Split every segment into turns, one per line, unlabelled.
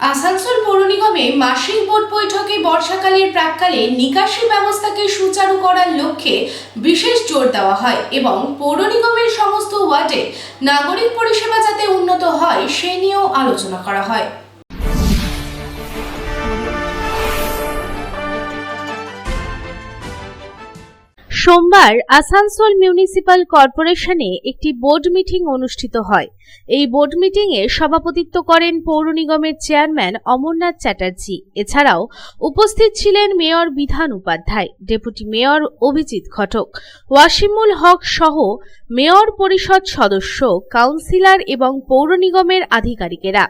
আসানসোল পৌর নিগমে মাসিক বোর্ড বৈঠকে বর্ষাকালের প্রাককালে নিকাশি ব্যবস্থাকে সুচারু করার লক্ষ্যে বিশেষ জোর দেওয়া হয় এবং পৌর নিগমের সমস্ত ওয়ার্ডে নাগরিক পরিষেবা যাতে উন্নত হয়, সে নিয়েও আলোচনা করা হয়। সোমবার আসানসোল মিউনিসিপাল কর্পোরেশনে একটি বোর্ড মিটিং অনুষ্ঠিত হয়। এই বোর্ড মিটিংয়ে সভাপতিত্ব করেন পৌর নিগমের চেয়ারম্যান অমরনাথ চ্যাটার্জি। এছাড়াও উপস্থিত ছিলেন mayor Bidhan Upadhyay, deputy mayor Abhijit Ghatak, Wasimul Haque সহ মেয়র পরিষদ সদস্য, কাউন্সিলর এবং পৌর নিগমের আধিকারিকেরা।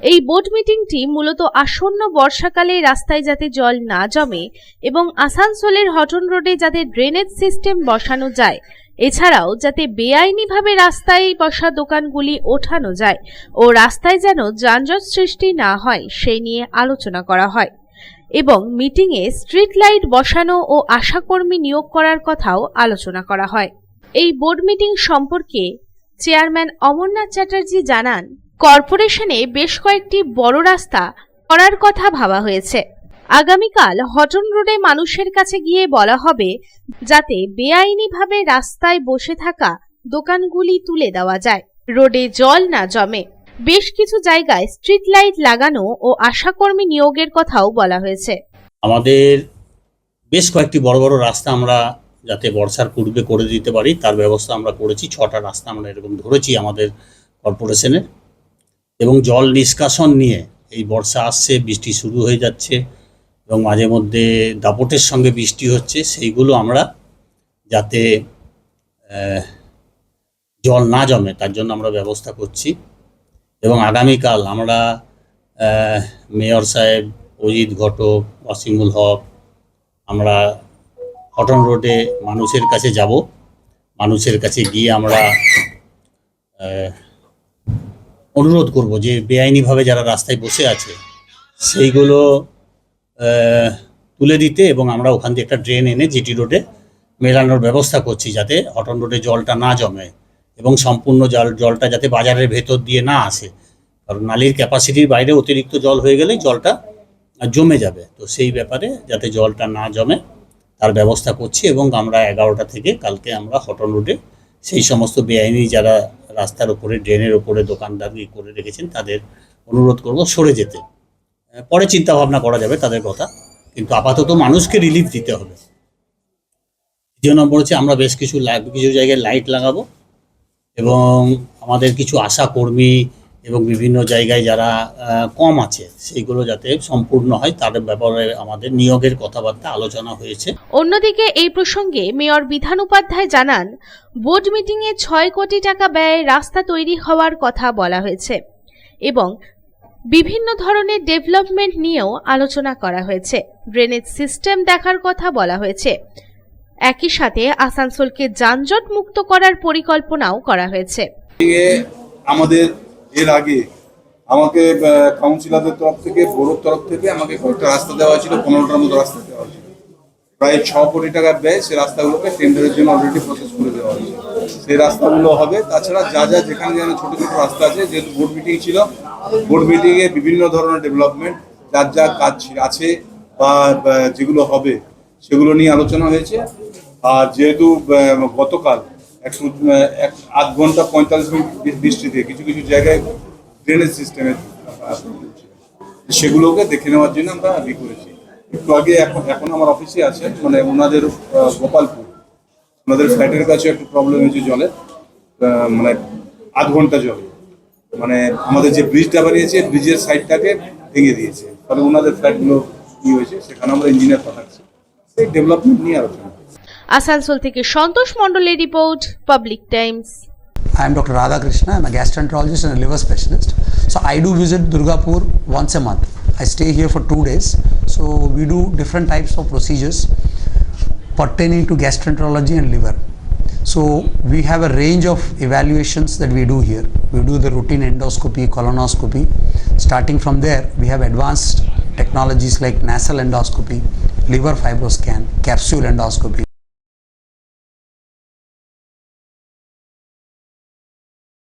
এই বোর্ড মিটিংটি মূলত আসন্ন বর্ষাকালে রাস্তায় যাতে জল না জমে এবং আসানসোলের হটন রোডে যাতে ড্রেনেজ সিস্টেম বসানো যায়, এছাড়াও যাতে বেআইনিভাবে রাস্তায় বসা দোকানগুলি ওঠানো যায় ও রাস্তায় যেন যানজট সৃষ্টি না হয় সেই নিয়ে আলোচনা করা হয়। এবং মিটিংয়ে স্ট্রিট লাইট বসানো ও আশাকর্মী নিয়োগ করার কথাও আলোচনা করা হয়। এই বোর্ড মিটিং সম্পর্কে চেয়ারম্যান অমরনাথ চ্যাটার্জি জানান কর্পোরেশনে বেশ কয়েকটি বড় রাস্তা করার কথা ভাবা হয়েছে। আগামীকাল হটন রোডে মানুষের কাছে গিয়ে বলা হবে যাতে বেআইনিভাবে রাস্তায় বসে থাকা দোকানগুলি তুলে দেওয়া যায়। রোডে জল না জমে। বেশ কিছু জায়গায় স্ট্রিট লাইট লাগানো ও আশাকর্মী নিয়োগের কথাও বলা হয়েছে।
আমাদের বেশ কয়েকটি বড় বড় রাস্তা আমরা যাতে বর্ষার পূর্বে করে দিতে পারি, তার ব্যবস্থা আমরা করেছি। ছটা রাস্তা আমরা এরকম ধরেছি আমাদের কর্পোরেশনের। এবং জল নিষ্কাশন নিয়ে এই বর্ষা আসছে, বৃষ্টি শুরু হয়ে যাচ্ছে এবং মাঝে মধ্যে দাপটের সঙ্গে বৃষ্টি হচ্ছে, সেইগুলো আমরা যাতে জল না জমে, তার জন্য আমরা ব্যবস্থা করছি। এবং আগামীকাল আমরা মেয়র সাহেব, অজিত ঘটক ওয়াসিমুল হক, আমরা কটন রোডে মানুষের কাছে যাব। মানুষের কাছে গিয়ে আমরা অনুরোধ করব যে বেআইনিভাবে যারা রাস্তায় বসে আছে, সেইগুলো তুলে দিতে এবং আমরা ওখান থেকে একটা ড্রেন এনে জিটি রোডে মেলানোর ব্যবস্থা করছি যাতে হটন রোডে জলটা না জমে এবং সম্পূর্ণ জল, জলটা যাতে বাজারের ভেতর দিয়ে না আসে। কারণ নালির ক্যাপাসিটির বাইরে অতিরিক্ত জল হয়ে গেলেই জলটা জমে যাবে। তো সেই ব্যাপারে যাতে জলটা না জমে, তার ব্যবস্থা করছি এবং আমরা এগারোটা থেকে কালকে আমরা হটন রোডে সেই সমস্ত বেআইনি যারা রাস্তার উপরে, ড্রেনের উপরে, দোকানদারি করে রেখেছেন, তাদের অনুরোধ করব সরে যেতে। পরে চিন্তা ভাবনা করা যাবে তাদের কথা, কিন্তু আপাতত মানুষকে রিলিফ দিতে হবে। দ্বিতীয় নম্বর হচ্ছে আমরা বেশ কিছু কিছু জায়গায় লাইট লাগাবো এবং আমাদের কিছু আশা কর্মী এবং বিভিন্ন জায়গায় যারা আহ, কম আছে সেইগুলো যাতে সম্পূর্ণ হয় তার ব্যাপারে আমাদের নিয়োগের কথাবার্তা আলোচনা হয়েছে।
অন্যদিকে এই প্রসঙ্গে মেয়র বিধান উপাধ্যায় জানান বোর্ড মিটিংয়ে ছয় কোটি টাকা ব্যয়ে রাস্তা তৈরি হওয়ার কথা বলা হয়েছে এবং বিভিন্ন ধরনের ডেভেলপমেন্ট নিয়েও আলোচনা করা হয়েছে। ড্রেনেজ সিস্টেম দেখার কথা বলা হয়েছে। একই সাথে আসানসোলকে যানজট মুক্ত করার পরিকল্পনাও করা হয়েছে।
আমাদের এর আগে আমাকে কাউন্সিলরদের তরফ থেকে বোর্ডের তরফ থেকে আমাকে কয়েকটা রাস্তা দেওয়া হয়েছিল, পনেরোটার মতো রাস্তা দেওয়া হয়েছিল। প্রায় ছ কোটি টাকা ব্যয় সেই রাস্তাগুলোকে টেন্ডারের জন্য অলরেডি প্রসেস করে দেওয়া হয়েছে। সেই রাস্তাগুলো হবে। তাছাড়া যা যা যেখানে যেখানে ছোটো ছোটো রাস্তা আছে, যেহেতু বোর্ড মিটিং ছিল বোর্ড মিটিংয়ে বিভিন্ন ধরনের ডেভেলপমেন্ট যার যা কাজ আছে বা যেগুলো হবে, সেগুলো নিয়ে আলোচনা হয়েছে। আর যেহেতু গতকাল একশো এক আধ ঘণ্টা পঁয়তাল্লিশ মিনিট বৃষ্টিতে কিছু কিছু জায়গায় ড্রেনেজ সিস্টেমের সেগুলোকে দেখে নেওয়ার জন্য আমরা ই করেছি। একটু আগে এখন এখন আমার অফিসে আছে মানে ওনাদের গোপালপুর। ওনাদের ফ্ল্যাটের কাছে একটু প্রবলেম হয়েছে আহ, মানে আধ ঘণ্টা জলে। মানে আমাদের যে ব্রিজটা বানিয়েছে ব্রিজের সাইডটাকে ভেঙে দিয়েছে। ফলে ওনাদের ফ্ল্যাটগুলো ই হয়েছে সেখানে আমরা ইঞ্জিনিয়ার পাঠাচ্ছি। সেই ডেভেলপমেন্ট নিয়ে আলোচনা।
আসানসোল থেকে সন্তোষ মণ্ডলের report public times
I am Dr. Radha Krishna. I'm a gastroenterologist and a liver specialist. So I do visit Durgapur once a month. I stay here for two days. So we do different types of procedures pertaining to gastroenterology and liver. So we have a range of evaluations that we do here. We do the routine endoscopy, colonoscopy. Starting from there, we have advanced technologies like nasal endoscopy, liver fibroscan, capsule endoscopy.